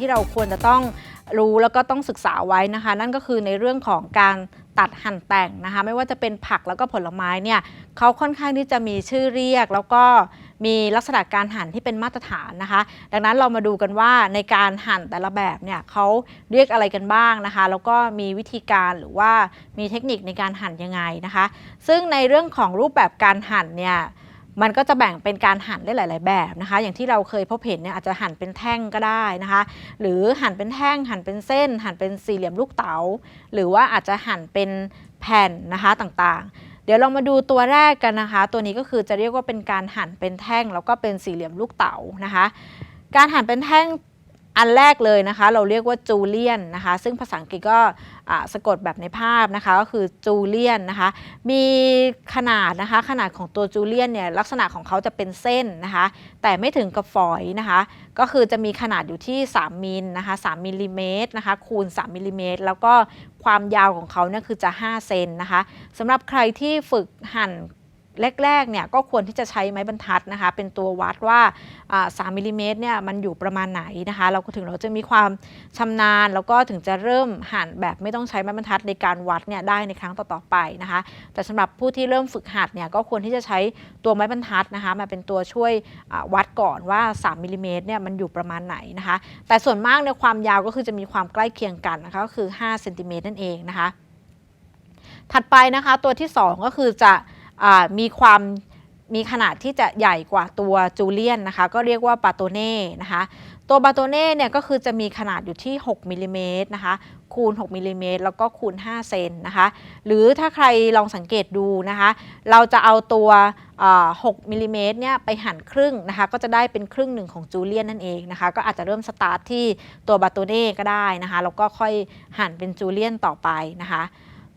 ที่เราควรจะต้องรู้แล้วก็ต้องศึกษาไว้นะคะ นั่นก็คือในเรื่องของการตัดหั่นแต่งนะคะ ไม่ว่าจะเป็นผักแล้วก็ผลไม้เนี่ยเขาค่อนข้างที่จะมีชื่อเรียก แล้วก็มีลักษณะการหั่นที่เป็นมาตรฐานนะคะ ดังนั้นเรามาดูกันว่าในการหั่นแต่ละแบบเนี่ยเขาเรียกอะไรกันบ้างนะคะ แล้วก็มีวิธีการหรือว่ามีเทคนิคในการหั่นยังไงนะคะ ซึ่งในเรื่องของรูปแบบการหั่นเนี่ย มันก็จะแบ่งเป็นการหั่นได้หลาย ๆ แบบนะคะ อย่างที่เราเคยพบเห็นเนี่ยอาจจะหั่นเป็นแท่งก็ได้นะคะ หรือหั่นเป็นแท่ง หั่นเป็นเส้น หั่นเป็นสี่เหลี่ยมลูกเต๋า หรือว่าอาจจะหั่นเป็นแผ่นนะคะต่างๆ เดี๋ยวเรามาดูตัวแรกกันนะคะ ตัวนี้ก็คือจะเรียกว่าเป็นการหั่นเป็นแท่งแล้วก็เป็นสี่เหลี่ยมลูกเต๋านะคะ การหั่นเป็นแท่ง อันแรกเลยนะคะ เราเรียกว่าจูเลียนนะคะ ซึ่งภาษาอังกฤษก็สะกดแบบในภาพนะคะ ก็คือจูเลียนนะคะ มีขนาดนะคะ ขนาดของตัวจูเลียนเนี่ยลักษณะของเขาจะเป็นเส้นนะคะ แต่ไม่ถึงกับฝอยนะคะ ก็คือจะมีขนาดอยู่ที่ 3มิลนะคะ3มิลลิเมตรนะคะคูณ 3มิลลิเมตรแล้วก็ความยาวของเขาเนี่ยคือจะ 5 เซนนะคะสำหรับใครที่ฝึกหั่น แรกๆเนี่ยก็ควรที่จะใช้ไม้บรรทัดนะคะ เป็นตัววัดว่าอ่า3มิลลิเมตรเนี่ยมันอยู่ประมาณไหนนะคะ เราก็ถึงเราจะมีความชำนาญ แล้วก็ถึงจะเริ่มหั่นแบบไม่ต้องใช้ไม้บรรทัดในการวัดเนี่ยได้ในครั้งต่อๆไปนะคะ แต่สำหรับผู้ที่เริ่มฝึกหัดเนี่ยก็ควรที่จะใช้ตัวไม้บรรทัดนะคะ มาเป็นตัวช่วยวัดก่อนว่า3มิลลิเมตรเนี่ยมันอยู่ประมาณไหนนะคะ แต่ส่วนมากเนี่ยความยาวก็คือจะมีความใกล้เคียงกันนะคะก็คือ5เซนติเมตรนั่นเองนะคะ ถัดไปนะคะตัวที่ 2 ก็คือจะ มีความมีขนาดที่จะใหญ่กว่าตัวจูเลียนนะคะ ก็เรียกว่าบาโตเน่นะคะ ตัวบาโตเน่เนี่ยก็คือจะมีขนาดอยู่ที่ 6มิลลิเมตรนะคะคูณ 6มิลลิเมตรแล้วก็คูณ 5 เซนนะคะ หรือถ้าใครลองสังเกตดูนะคะ เราจะเอาตัว 6มิลลิเมตรเนี่ยไปหั่นครึ่งนะคะ ก็จะได้เป็นครึ่งหนึ่งของจูเลียนนั่นเองนะคะ ก็อาจจะเริ่มสตาร์ทที่ตัวบาโตเน่ก็ได้นะคะ แล้วก็ค่อยหั่นเป็นจูเลียนต่อไปนะคะ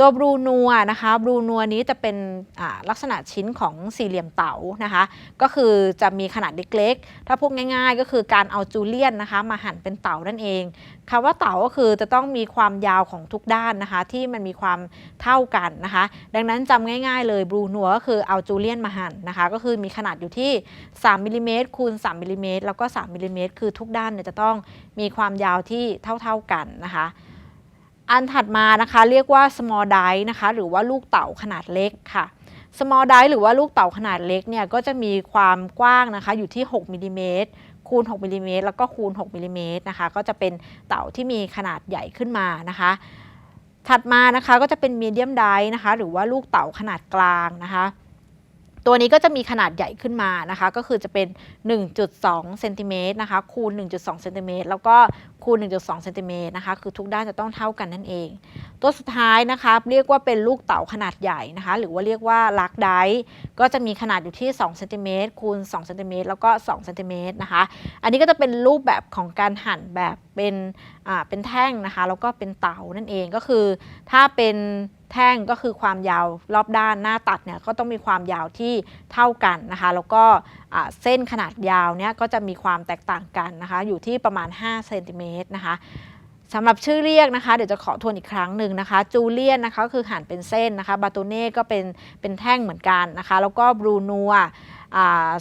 ตัวบรูนัวนะคะบรูนัวนี้จะเป็นลักษณะชิ้นของสี่เหลี่ยมเต๋านะคะ ก็คือจะมีขนาดเล็กๆ ถ้าพูดง่ายๆ ก็คือการเอาจูเลียนนะคะ มาหั่นเป็นเต๋านั่นเองคำว่าเต๋าก็คือจะต้องมีความยาวของทุกด้านนะคะ ที่มันมีความเท่ากันนะคะ ดังนั้นจำง่ายๆ เลยบรูนัวก็คือเอาจูเลียนมาหั่นนะคะ ก็คือมีขนาดอยู่ที่ 3มิลลิเมตรคูณ3มิลลิเมตรแล้วก็3มิลลิเมตรคือทุกด้านเนี่ยจะต้องมีความยาวที่เท่าๆกันนะคะ อันถัดมานะคะเรียกว่า small die นะคะหรือว่าลูกเต๋าขนาดเล็กค่ะ small die หรือว่าลูกเต๋าขนาดเล็กเนี่ยก็จะมีความกว้างนะคะอยู่ที่ 6มิลลิเมตรคูณ6มิลลิเมตรแล้วก็คูณ6มิลลิเมตรนะคะก็จะเป็นเต๋าที่มีขนาดใหญ่ขึ้นมานะคะ ถัดมานะคะก็จะเป็น medium die นะคะหรือว่าลูกเต๋าขนาดกลางนะคะ ตัวนี้ก็จะมีขนาดใหญ่ขึ้นมานะคะ ก็คือจะเป็น 1.2เซนติเมตรนะคะคูณ 1.2เซนติเมตรแล้วก็คูณ 1.2เซนติเมตรนะคะ คือทุกด้านจะต้องเท่ากันนั่นเอง ตัวสุดท้ายนะคะ เรียกว่าเป็นลูกเต๋าขนาดใหญ่นะคะ หรือว่าเรียกว่าลักไดก็จะมีขนาดอยู่ที่2เซนติเมตรคูณ2เซนติเมตรแล้วก็2เซนติเมตรนะคะ อันนี้ก็จะเป็นรูปแบบของการหั่นแบบ เป็นอ่าเป็นแท่งนะคะแล้วก็เป็นเตานั่นเองก็คือ ถ้าเป็นแท่งก็คือความยาวรอบด้านหน้าตัดเนี่ยก็ต้องมีความยาวที่เท่ากันนะคะแล้วก็เส้นขนาดยาวเนี่ยก็จะมีความแตกต่างกันนะคะอยู่ที่ประมาณ5เซนติเมตรนะคะสำหรับชื่อเรียกนะคะเดี๋ยวจะขอทวนอีกครั้งหนึ่งนะคะจูเลียนนะคะก็คือหั่นเป็นเส้นนะคะบาโตเน่ก็เป็นเป็นแท่งเหมือนกันนะคะแล้วก็บรูนัว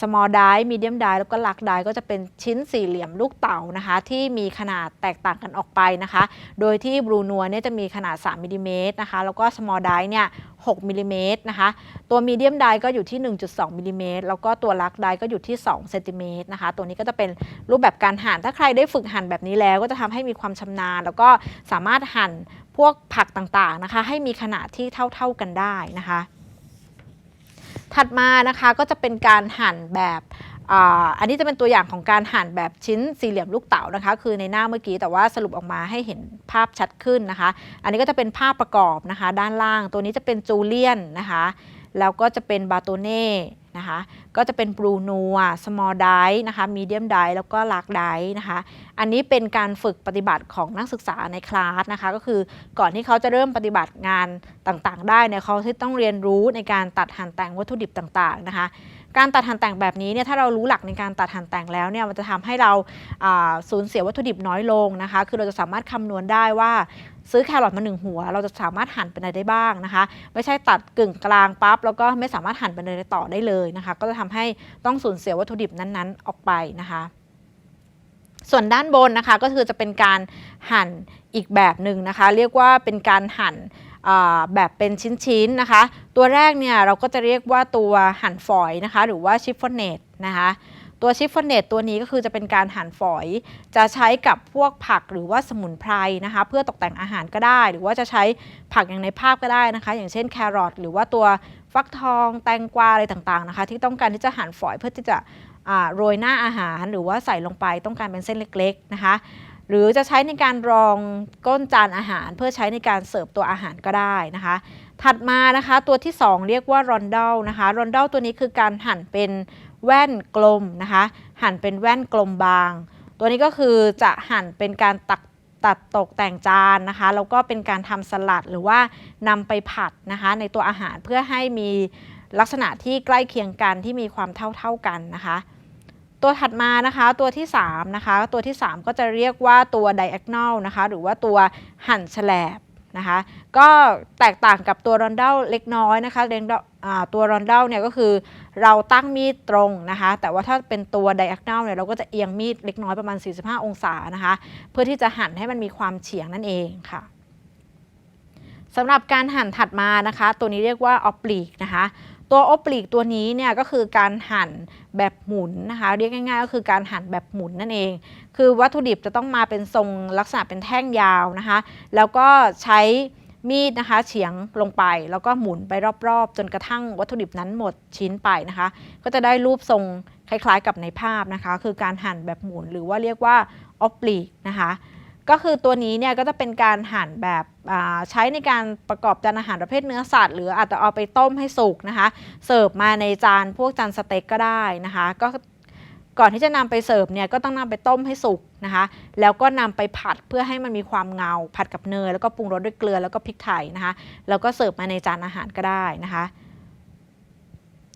small die medium die แล้วก็ large die ก็จะเป็นชิ้นสี่เหลี่ยมลูกเต๋านะคะ ที่มีขนาดแตกต่างกันออกไปนะคะ โดยที่บรูนัวเนี่ยจะมีขนาด 3มิลลิเมตรนะคะ แล้วก็ small die เนี่ย6มิลลิเมตรนะคะ ตัว medium die ก็อยู่ที่ 1.2มิลลิเมตรแล้วก็ตัว large die ก็อยู่ที่2เซนติเมตรนะคะ ตัวนี้ก็จะเป็นรูปแบบการหั่น ถ้าใครได้ฝึกหั่นแบบนี้แล้ว ก็จะทำให้มีความชำนาญ แล้วก็สามารถหั่นพวกผักต่างๆนะคะ ให้มีขนาดที่เท่าๆกันได้นะคะ ถัดมานะคะก็จะเป็นการหั่นแบบอันนี้จะเป็นตัวอย่างของการหั่นแบบชิ้นสี่เหลี่ยมลูกเต๋านะคะ คือในหน้าเมื่อกี้แต่ว่าสรุปออกมาให้เห็นภาพชัดขึ้นนะคะ อันนี้ก็จะเป็นภาพประกอบนะคะ ด้านล่างตัวนี้จะเป็นจูเลียนนะคะ แล้วก็จะเป็นบาโตเน่ นะคะ ก็จะเป็นบรูนัวสมอลไดนะคะมีเดียมไดแล้วก็ลากไดนะคะ อันนี้เป็นการฝึกปฏิบัติของนักศึกษาในคลาสนะคะ ก็คือก่อนที่เขาจะเริ่มปฏิบัติงานต่างๆ ได้เนี่ยเขาต้องเรียนรู้ในการตัดหั่นแต่งวัตถุดิบต่างๆนะคะการตัดหั่นแต่งแบบนี้เนี่ยถ้าเรารู้หลักในการตัดหั่นแต่งแล้วเนี่ยมันจะทำให้เราอ่าสูญเสียวัตถุดิบน้อยลงนะคะ คือเราจะสามารถคำนวณได้ว่า ซื้อแครอทมาหนึ่งหัว เราจะสามารถหั่นเป็นอะไรได้บ้างนะคะ ไม่ใช่ตัดกึ่งกลางปั๊บแล้วก็ไม่สามารถหั่นเป็นอะไรต่อได้เลยนะคะ ก็จะทำให้ต้องสูญเสียวัตถุดิบนั้นๆ ออกไปนะคะ ส่วนด้านบนนะคะก็คือจะเป็นการหั่นอีกแบบหนึ่งนะคะ เรียกว่าเป็นการหั่นแบบเป็นชิ้นๆนะคะ ตัวแรกเนี่ยเราก็จะเรียกว่าตัวหั่นฝอยนะคะ หรือว่าชิฟฟอนเนตนะคะ ตัวชิฟฟอนเนตตัวนี้ก็คือจะเป็นการหั่นฝอย จะใช้กับพวกผักหรือว่าสมุนไพรนะคะ เพื่อตกแต่งอาหารก็ได้ หรือว่าจะใช้ผักอย่างในภาพก็ได้นะคะ อย่างเช่นแครอทหรือว่าตัวฟักทอง แตงกวาอะไรต่างๆนะคะ ที่ต้องการที่จะหั่นฝอยเพื่อที่จะโรยหน้าอาหาร หรือว่าใส่ลงไปต้องการเป็นเส้นเล็ก ๆนะคะหรือจะใช้ในการรองก้นจานอาหาร เพื่อใช้ในการเสิร์ฟตัวอาหารก็ได้นะคะ ถัดมานะคะตัวที่ 2 เรียกว่ารอนด l นะคะรอนด l ตัวนี้คือการหั่นเป็น แว่นกลมนะคะ หั่นเป็นแว่นกลมบาง ตัวนี้ก็คือจะหั่นเป็นการตักตัดตกแต่งจานนะคะแล้วก็เป็นการทำสลัดหรือว่านำไปผัดนะคะในตัวอาหารเพื่อให้มีลักษณะที่ใกล้เคียงกันที่มีความเท่าๆกันนะคะ ตัวถัดมานะคะตัวที่3นะคะตัวที่ 3 ก็จะเรียกว่าตัว diagonal นะคะหรือว่าตัวหั่นแฉลบ นะคะก็แตกต่างกับตัวรอนเดลเล็กน้อยนะคะเรนตัวรอนเดลเนี่ยก็คือเราตั้งมีดตรงนะคะแต่ว่าถ้าเป็นตัว diagonal เนี่ยเราก็จะเอียงมีดเล็กน้อยประมาณ 45 องศานะคะเพื่อที่จะหั่นให้มันมีความเฉียงนั่นเองค่ะสำหรับการหั่นถัดมานะคะ ตัวนี้เรียกว่า oblique นะคะตัวโอปลีกตัวนี้เนี่ยก็คือการหั่นแบบหมุนนะคะ เรียกง่ายๆก็คือการหั่นแบบหมุนนั่นเอง คือวัตถุดิบจะต้องมาเป็นทรงลักษณะเป็นแท่งยาวนะคะ แล้วก็ใช้มีดนะคะเฉียงลงไป แล้วก็หมุนไปรอบๆ จนกระทั่งวัตถุดิบนั้นหมดชิ้นไปนะคะ ก็จะได้รูปทรงคล้ายๆกับในภาพนะคะ คือการหั่นแบบหมุนหรือว่าเรียกว่าออปลีกนะคะก็คือตัวนี้เนี่ยก็จะเป็นการหั่นแบบใช้ในการประกอบจานอาหารประเภทเนื้อสัตว์ หรืออาจจะเอาไปต้มให้สุกนะคะ เสิร์ฟมาในจานพวกจานสเต็กก็ได้นะคะ ก็ ก่อนที่จะนำไปเสิร์ฟเนี่ยก็ต้องนำไปต้มให้สุกนะคะ แล้วก็นำไปผัดเพื่อให้มันมีความเงา ผัดกับเนยแล้วก็ปรุงรสด้วยเกลือแล้วก็พริกไทยนะคะ แล้วก็เสิร์ฟมาในจานอาหารก็ได้นะคะ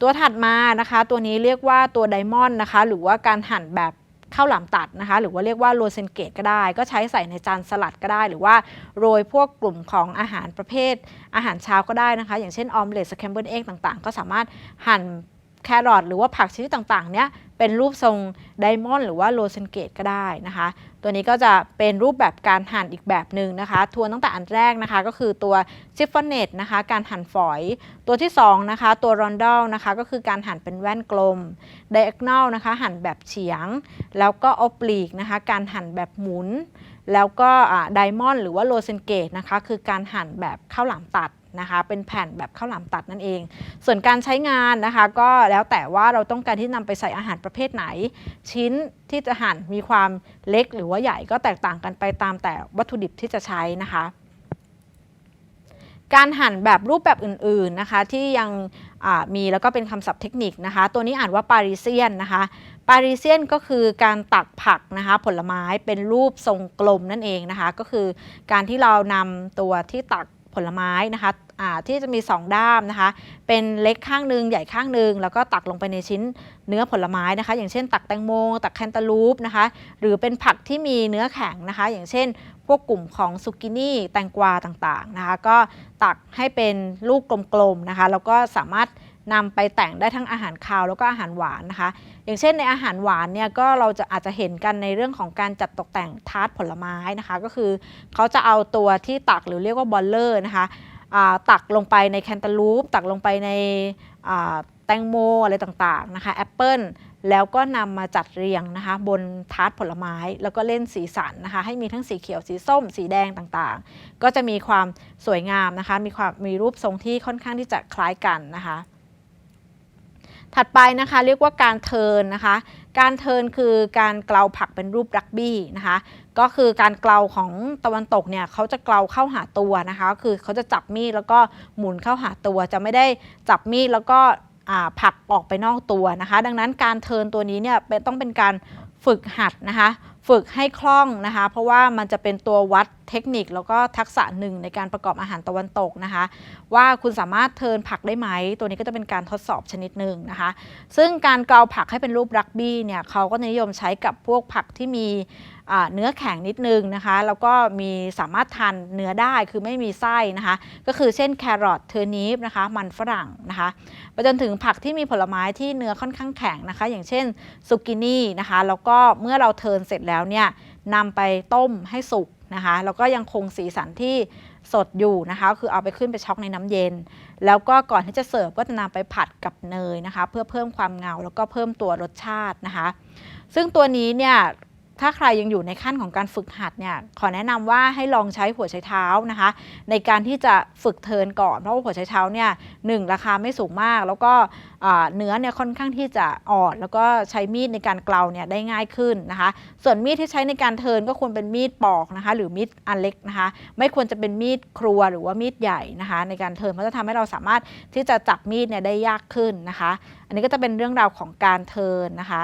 ตัวถัดมานะคะ ตัวนี้เรียกว่าตัวไดมอนด์นะคะ หรือว่าการหั่นแบบข้าวหลามตัดนะคะ หรือว่าเรียกว่าโรเซนเกตก็ได้ ก็ใช้ใส่ในจานสลัดก็ได้ หรือว่าโรยพวกกลุ่มของอาหารประเภท อาหารเช้าก็ได้นะคะ อย่างเช่นออมเล็ตสแคมเบิลเอ็กต่างๆ ก็สามารถหั่น แครอทหรือว่าผักชนิดต่างๆเนี้ยเป็นรูปทรงไดมอนด์หรือว่าโรเซนเกตก็ได้นะคะ ตัวนี้ก็จะเป็นรูปแบบการหั่นอีกแบบหนึ่งนะคะ ทวนตั้งแต่อันแรกนะคะ ก็คือตัวชิฟฟอนเนตนะคะ การหั่นฝอย ตัวที่2นะคะ ตัวรอนด l นะคะ ก็คือการหั่นเป็นแว่นกลม diagonal นะคะ หั่นแบบเฉียง แล้วก็ oblique นะคะ การหั่นแบบหมุน แล้วก็ไดมอนด์หรือว่าโรเซนเกตนะคะคือการหั่นแบบข้าวหลามตัดนะคะเป็นแผ่นแบบข้าวหลามตัดนั่นเอง ส่วนการใช้งานนะคะ ก็แล้วแต่ว่าเราต้องการที่นำไปใส่อาหารประเภทไหน ชิ้นที่จะหั่นมีความเล็กหรือว่าใหญ่ก็แตกต่างกันไปตามแต่วัตถุดิบที่จะใช้นะคะ การหั่นแบบรูปแบบอื่นๆนะคะที่ยังมีแล้วก็เป็นคำศัพท์เทคนิคนะคะ ตัวนี้อ่านว่าปาริเซียนนะคะ ปาริเซียนก็คือการตักผักนะคะผลไม้เป็นรูปทรงกลมนั่นเองนะคะก็คือการที่เรานำตัวที่ตักผลไม้นะคะอ่าที่จะมี 2 ด้ามนะคะ เป็นเล็กข้างหนึ่งใหญ่ข้างหนึ่งแล้วก็ตักลงไปในชิ้นเนื้อผลไม้นะคะ อย่างเช่น ตักแตงโม ตักแคนตาลูปนะคะ หรือเป็นผักที่มีเนื้อแข็งนะคะ อย่างเช่น พวกกลุ่มของซุกินี่แตงกวาต่างๆนะคะ ก็ตักให้เป็นลูกกลมๆนะคะ แล้วก็สามารถ นำไปแต่งได้ทั้งอาหารคาวแล้วก็อาหารหวานนะคะ อย่างเช่นในอาหารหวานเนี่ยก็เราจะอาจจะเห็นกันในเรื่องของการจัดตกแต่งทาร์ตผลไม้นะคะ ก็คือเขาจะเอาตัวที่ตักหรือเรียกว่าบอลเลอร์นะคะตักลงไปในแคนตาลูป ตักลงไปในแตงโมอะไรต่างๆนะคะแอปเปิลแล้วก็นำมาจัดเรียงนะคะ บนทาร์ตผลไม้ แล้วก็เล่นสีสันนะคะ ให้มีทั้งสีเขียวสีส้ม สีแดงต่างๆ ก็จะมีความสวยงามนะคะ มีความมีรูปทรงที่ค่อนข้างที่จะคล้ายกันนะคะ ถัดไปนะคะเรียกว่าการเทินนะคะ การเทินคือการเกลาผักเป็นรูปรักบี้นะคะ ก็คือการเกลาของตะวันตกเนี่ยเขาจะเกลาเข้าหาตัวนะคะก็คือเขาจะจับมีดแล้วก็หมุนเข้าหาตัวจะไม่ได้จับมีดแล้วก็ผักออกไปนอกตัวนะคะ ดังนั้นการเทินตัวนี้เนี่ยต้องเป็นการฝึกหัดนะคะฝึกให้คล่องนะคะ เพราะว่ามันจะเป็นตัววัดเทคนิคแล้วก็ทักษะหนึ่งในการประกอบอาหารตะวันตกนะคะ ว่าคุณสามารถเทินผักได้ไหม ตัวนี้ก็จะเป็นการทดสอบชนิดหนึ่งนะคะ ซึ่งการเกลาผักให้เป็นรูปรักบี้เนี่ยเขาก็นิยมใช้กับพวกผักที่มีเนื้อแข็งนิดนึงนะคะ แล้วก็มีสามารถทานเนื้อได้คือไม่มีไส้นะคะ ก็คือเช่นแครอทเทอร์นิปนะคะ มันฝรั่งนะคะไปจนถึงผักที่มีผลไม้ที่เนื้อค่อนข้างแข็งนะคะ อย่างเช่นซุกินี่นะคะแล้วก็เมื่อเราเทินเสร็จแล้วเนี่ยนำไปต้มให้สุกนะคะแล้วก็ยังคงสีสันที่สดอยู่นะคะคือเอาไปขึ้นไปช็อกในน้ำเย็น แล้วก็ก่อนที่จะเสิร์ฟก็จะนำไปผัดกับเนยนะคะ เพื่อเพิ่มความเงาแล้วก็เพิ่มตัวรสชาตินะคะ ซึ่งตัวนี้เนี่ย ถ้าใครยังอยู่ในขั้นของการฝึกหัดเนี่ยขอแนะนำว่าให้ลองใช้หัวไชเท้านะคะ ในการที่จะฝึกเทินก่อน เพราะว่าหัวไชเท้าเนี่ยหนึ่งราคาไม่สูงมาก แล้วก็เนื้อเนี่ยค่อนข้างที่จะอ่อนแล้วก็ใช้มีดในการเกลาเนี่ยได้ง่ายขึ้นนะคะ ส่วนมีดที่ใช้ในการเทินก็ควรเป็นมีดปอกนะคะ หรือมีดอันเล็กนะคะ ไม่ควรจะเป็นมีดครัวหรือว่ามีดใหญ่นะคะ ในการเทินเพราะจะทำให้เราสามารถที่จะจับมีดเนี่ยได้ยากขึ้นนะคะ อันนี้ก็จะเป็นเรื่องราวของการเทินนะคะ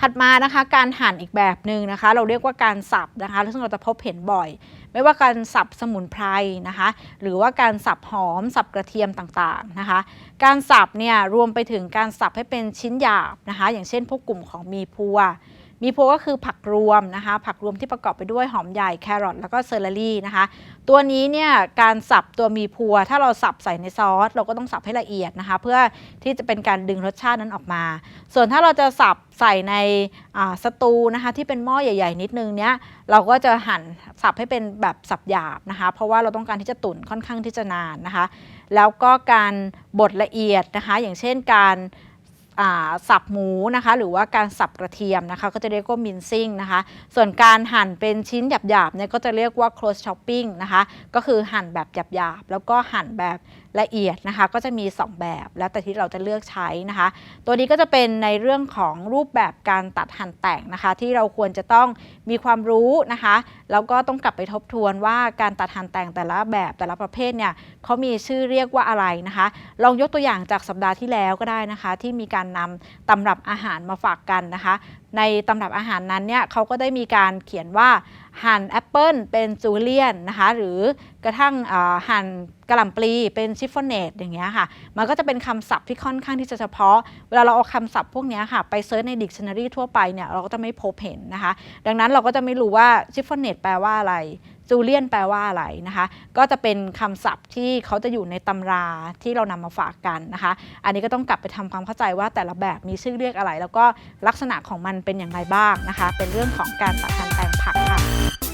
ถัดมานะคะการหั่นอีกแบบหนึ่งนะคะ เราเรียกว่าการสับนะคะซึ่งเราจะพบเห็นบ่อย ไม่ว่าการสับสมุนไพรนะคะ หรือว่าการสับหอมสับกระเทียมต่างๆนะคะ การสับเนี่ยรวมไปถึงการสับให้เป็นชิ้นหยาบนะคะ อย่างเช่นพวกกลุ่มของมีพัว มีโพก็คือผักรวมนะคะ ผักรวมที่ประกอบไปด้วยหอมใหญ่แครอทแล้วก็เซอร์เรี่นะคะ ตัวนี้เนี่ยการสับตัวมีพัว ถ้าเราสับใส่ในซอส เราก็ต้องสับให้ละเอียดนะคะ เพื่อที่จะเป็นการดึงรสชาตินั้นออกมา ส่วนถ้าเราจะสับใส่ในสตูนะคะที่เป็นหม้อใหญ่ ๆ นิดนึงเนี้ยเราก็จะหั่นสับให้เป็นแบบสับหยาบนะคะ เพราะว่าเราต้องการที่จะตุ๋นค่อนข้างที่จะนานนะคะ แล้วก็การบดละเอียดนะคะ อย่างเช่นการ สับหมูนะคะ หรือว่าการสับกระเทียมนะคะ ก็จะเรียกว่ามินซิ่งนะคะ ส่วนการหั่นเป็นชิ้นหยาบๆเนี่ยก็จะเรียกว่า close chopping นะคะ ก็คือหั่นแบบหยาบๆแล้วก็หั่นแบบ ละเอียดนะคะก็จะมี 2 แบบ แล้วแต่ที่เราจะเลือกใช้นะคะ ตัวนี้ก็จะเป็นในเรื่องของรูปแบบการตัดหั่นแต่งนะคะ ที่เราควรจะต้องมีความรู้นะคะแล้วก็ต้องกลับไปทบทวนว่าการตัดหั่นแต่งแต่ละแบบแต่ละประเภทเนี่ยเขามีชื่อเรียกว่าอะไรนะคะ ลองยกตัวอย่างจากสัปดาห์ที่แล้วก็ได้นะคะ ที่มีการนำตำรับอาหารมาฝากกันนะคะในตำรับอาหารนั้นเนี่ยเขาก็ได้มีการเขียนว่าหั่นแอปเปิลเป็นจูเลียนนะคะหรือกระทั่งหั่นกระหล่ำปลีเป็นชิฟฟ่อนเนตอย่างเงี้ยค่ะ มันก็จะเป็นคำศัพท์ที่ค่อนข้างที่จะเฉพาะ เวลาเราเอาคำศัพท์พวกนี้ค่ะ ไปเซิร์ชในดิกชันนารีทั่วไปเนี่ยเราก็จะไม่พบเห็นนะคะ ดังนั้นเราก็จะไม่รู้ว่าชิฟฟ่อนเนตแปลว่าอะไร จูเลียนแปลว่าอะไรนะคะ ก็จะเป็นคำศัพท์ที่เขาจะอยู่ในตำราที่เรานำมาฝากกันนะคะ อันนี้ก็ต้องกลับไปทำความเข้าใจว่าแต่ละแบบมีชื่อเรียกอะไร แล้วก็ลักษณะของมันเป็นอย่างไรบ้างนะคะ เป็นเรื่องของการตัดกานแปลงผักค่ะ